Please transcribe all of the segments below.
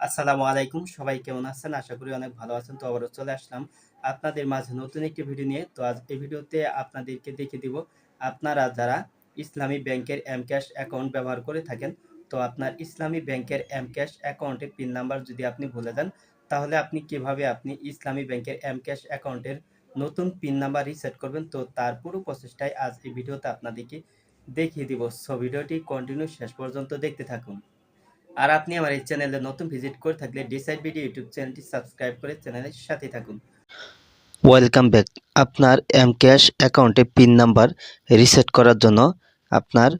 আসসালামু আলাইকুম। সবাই কেমন আছেন? আশা করি অনেক ভালো আছেন। তো আবারও চলে আসলাম আপনাদের মাঝে নতুন একটি ভিডিও নিয়ে। তো আজ এই ভিডিওতে আপনাদেরকে দেখিয়ে দিব, আপনারা যারা ইসলামী ব্যাংকের এম ক্যাশ অ্যাকাউন্ট ব্যবহার করে থাকেন, তো আপনার ইসলামী ব্যাংকের এম ক্যাশ অ্যাকাউন্টে পিন নাম্বার যদি আপনি ভুলে যান, তাহলে আপনি কীভাবে আপনি ইসলামী ব্যাংকের এম ক্যাশ অ্যাকাউন্টের নতুন পিন নাম্বার রিসেট করবেন? তো তার পুরো প্রসেসটাই আজ এই ভিডিওতে আপনাদেরকে দেখিয়ে দিব। সো ভিডিওটি কন্টিনিউ শেষ পর্যন্ত দেখতে থাকুন। আর আপনি আমার এই চ্যানেলে নতুন ভিজিট করে থাকলে ডিসাইড ভিডিও ইউটিউব চ্যানেলটি সাবস্ক্রাইব করে চ্যানেলের সাথে থাকুন। ওয়েলকাম ব্যাক আপনার এম ক্যাশ অ্যাকাউন্টে পিন নাম্বার রিসেট করার জন্য আপনার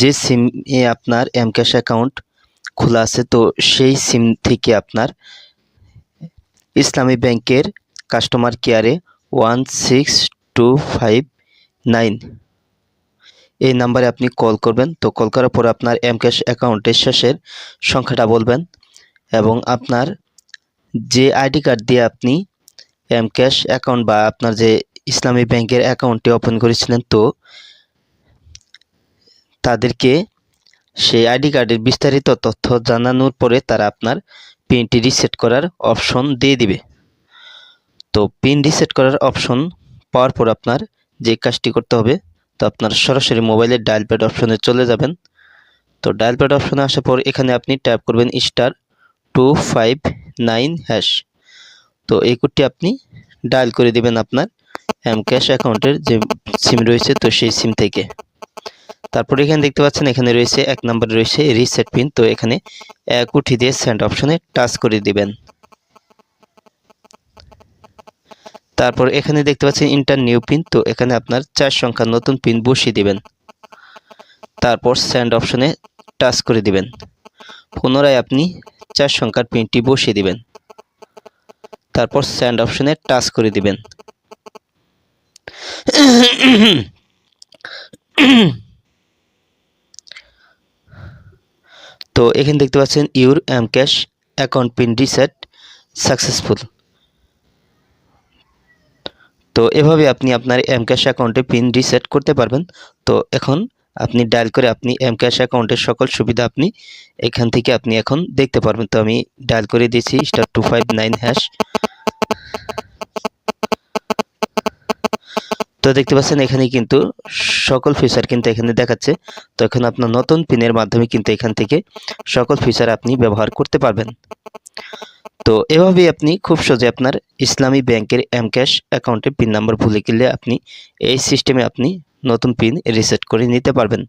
যে সিম এ আপনার এম ক্যাশ অ্যাকাউন্ট খোলা আছে, তো সেই সিম থেকে আপনার ইসলামী ব্যাংকের কাস্টমার কেয়ারে one six two five nine এই নাম্বারে আপনি কল করবেন। তো কল করার পর আপনার এম ক্যাশ অ্যাকাউন্টের শেষের সংখ্যাটা বলবেন এবং আপনার যে আইডি কার্ড দিয়ে আপনি এম ক্যাশ অ্যাকাউন্ট বা আপনার যে ইসলামী ব্যাংকের অ্যাকাউন্টটি ওপেন করেছিলেন, তো তাদেরকে সেই আইডি কার্ডের বিস্তারিত তথ্য জানানোর পরে তারা আপনার পিনটি রিসেট করার অপশন দিয়ে দিবে। তো পিন রিসেট করার অপশন পাওয়ার পর আপনার যে কাজটি করতে হবে তো আপনার সরাসরি মোবাইলের ডায়াল প্যাড অপশনে চলে যাবেন। তো ডায়াল প্যাড অপশনে আসার পর এখানে আপনি ট্যাপ করবেন star two five nine hash. তো এই কোডটি আপনি ডায়াল করে দিবেন আপনার এম ক্যাশ অ্যাকাউন্টের যে সিম রয়েছে, তো সেই সিম থেকে। তারপর এখানে দেখতে পাচ্ছেন এখানে রয়েছে, এক নম্বরে রয়েছে রিসেট পিন। তো এখানে এক উঠি দিয়ে সেন্ড অপশনে টাচ করে দিবেন। তারপর এখানে দেখতে পাচ্ছেন ইন্টার নিউ পিন তো এখানে আপনার চার সংখ্যার নতুন পিন বসিয়ে দিবেন। তারপর স্যান্ড অপশনে টাচ করে দিবেন। পুনরায় আপনি চার সংখ্যার পিনটি বসিয়ে দিবেন। তারপর স্যান্ড অপশনে টাচ করে দিবেন। তো এখানে দেখতে পাচ্ছেন your M cash account PIN reset successful তো এভাবে আপনি আপনার এম ক্যাশ অ্যাকাউন্টে পিন রিসেট করতে পারবেন। তো এখন আপনি ডায়াল করে আপনি এম ক্যাশ অ্যাকাউন্টের সকল সুবিধা আপনি এখান থেকে আপনি এখন দেখতে পারবেন। তো আমি ডায়াল করে দিয়েছি star two five nine hash তো দেখতে পাচ্ছেন এখানে কিন্তু সকল ফিচার কিন্তু এখানে দেখাচ্ছে। তো এখন আপনার নতুন পিনের মাধ্যমে কিন্তু এখান থেকে সকল ফিচার আপনি ব্যবহার করতে পারবেন। তো এভাবেই আপনি খুব সহজে আপনার ইসলামী ব্যাংকের এম ক্যাশ অ্যাকাউন্টে পিন নাম্বার ভুলে গেলে আপনি এই সিস্টেমে আপনি নতুন পিন রিসেট করে নিতে পারবেন।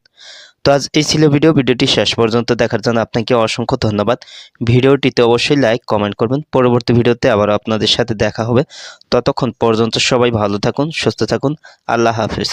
তো আজ এই ছিল ভিডিও। ভিডিওটি শেষ পর্যন্ত দেখার জন্য আপনাকে অসংখ্য ধন্যবাদ। ভিডিওটিতে অবশ্যই লাইক, কমেন্ট করবেন। পরবর্তী ভিডিওতে আবারও আপনাদের সাথে দেখা হবে। ততক্ষণ পর্যন্ত সবাই ভালো থাকুন, সুস্থ থাকুন। আল্লাহ হাফিজ।